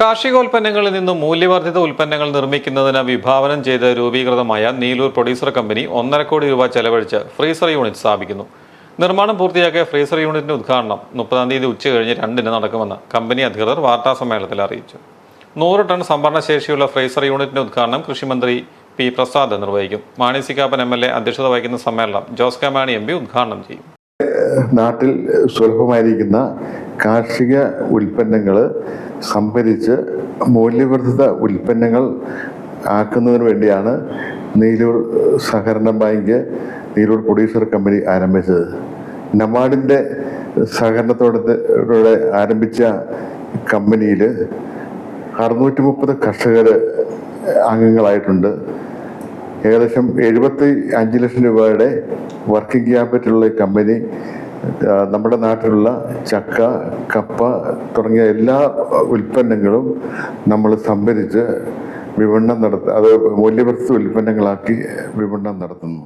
കാർഷികോൽപ്പന്നങ്ങളിൽ നിന്നും മൂല്യവർദ്ധിത ഉൽപ്പന്നങ്ങൾ നിർമ്മിക്കുന്നതിന് വിഭാവനം ചെയ്ത് രൂപീകൃതമായ നീലൂർ പ്രൊഡ്യൂസർ കമ്പനി ഒന്നര കോടി രൂപ ചെലവഴിച്ച് ഫ്രീസർ യൂണിറ്റ് സ്ഥാപിക്കുന്നു. നിർമ്മാണം പൂർത്തിയാക്കിയ ഫ്രീസർ യൂണിറ്റിന്റെ ഉദ്ഘാടനം മുപ്പതാം തീയതി ഉച്ച കഴിഞ്ഞ് രണ്ടിന് നടക്കുമെന്ന് കമ്പനി അധികൃതർ വാർത്താസമ്മേളനത്തിൽ അറിയിച്ചു. നൂറ് ടൺ സംഭരണശേഷിയുള്ള ഫ്രീസർ യൂണിറ്റിന്റെ ഉദ്ഘാടനം കൃഷിമന്ത്രി പി പ്രസാദ് നിർവഹിക്കും. മാണി സിക്കാപ്പൻ കാപ്പൻ എം എൽ എ അധ്യക്ഷത വഹിക്കുന്ന സമ്മേളനം Jose K Mani M P ഉദ്ഘാടനം ചെയ്യും. നാട്ടിൽ സുലഭമായിരിക്കുന്ന കാർഷിക ഉൽപ്പന്നങ്ങൾ സംഭരിച്ച് മൂല്യവർദ്ധിത ഉൽപ്പന്നങ്ങൾ ആക്കുന്നതിന് വേണ്ടിയാണ് നീലൂർ സഹകരണ ബാങ്ക് നീലൂർ പ്രൊഡ്യൂസർ കമ്പനി ആരംഭിച്ചത്. നബാർഡിന്റെ സഹകരണത്തോടെ ആരംഭിച്ച കമ്പനിയിൽ അറുന്നൂറ്റി മുപ്പത് കർഷകർ അംഗങ്ങളായിട്ടുണ്ട്. ഏകദേശം എഴുപത്തി അഞ്ച് ലക്ഷം രൂപയുടെ വർക്കിംഗ് ക്യാപിറ്റലുള്ള കമ്പനി നമ്മുടെ നാട്ടിലുള്ള ചക്ക കപ്പ തുടങ്ങിയ എല്ലാ ഉൽപ്പന്നങ്ങളും നമ്മൾ സംഭരിച്ച് വിപണനം നടത്ത അത് മൂല്യവർദ്ധിത ഉൽപ്പന്നങ്ങളാക്കി വിപണനം നടത്തുന്നു.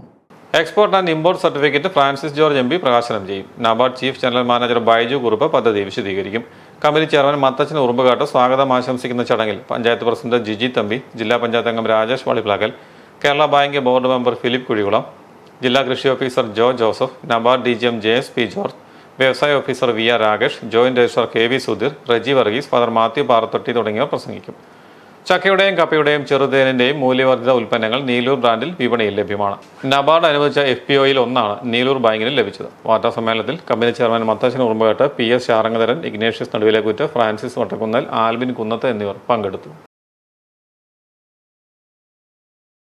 Export and import certificate Francis George M P പ്രകാശനം ചെയ്യും. NABARD chief general manager Baiju Kurup പദ്ധതി വിശദീകരിക്കും. കമ്പനി ചെയർമാൻ മത്തച്ചൻ ഉറുമ്പുകാട്ട് സ്വാഗതം ആശംസിക്കുന്ന ചടങ്ങിൽ പഞ്ചായത്ത് പ്രസിഡന്റ് ജിജി തമ്പി ജില്ലാ പഞ്ചായത്ത് അംഗം Rajesh Valiplakal Kerala bank board member Philip Kuzhikulam ജില്ലാ കൃഷി officer Jo Joseph NABARD D G M J S P George വ്യവസായ officer V R Rakesh joint registrar K V Sudheer Reji Varghese father Mathew Parathotty തുടങ്ങിയവർ പ്രസംഗിക്കും. ചക്കയുടെയും കപ്പയുടെയും ചെറുതേനിന്റെയും മൂല്യവർദ്ധിത ഉൽപ്പന്നങ്ങൾ നീലൂർ ബ്രാൻഡിൽ വിപണിയിൽ ലഭ്യമാണ്. നബാർഡ് അനുവദിച്ച എഫ് പി ഒയിൽ ഒന്നാണ് നീലൂർ ബാങ്കിന് ലഭിച്ചത്. വാർത്താ സമ്മേളനത്തിൽ company chairman Mathassan Urumbukattu P S Sharangadharan Ignatius Naduvilekuttu Francis Vattakunnel Albin Kunnath എന്നിവർ പങ്കെടുത്തു.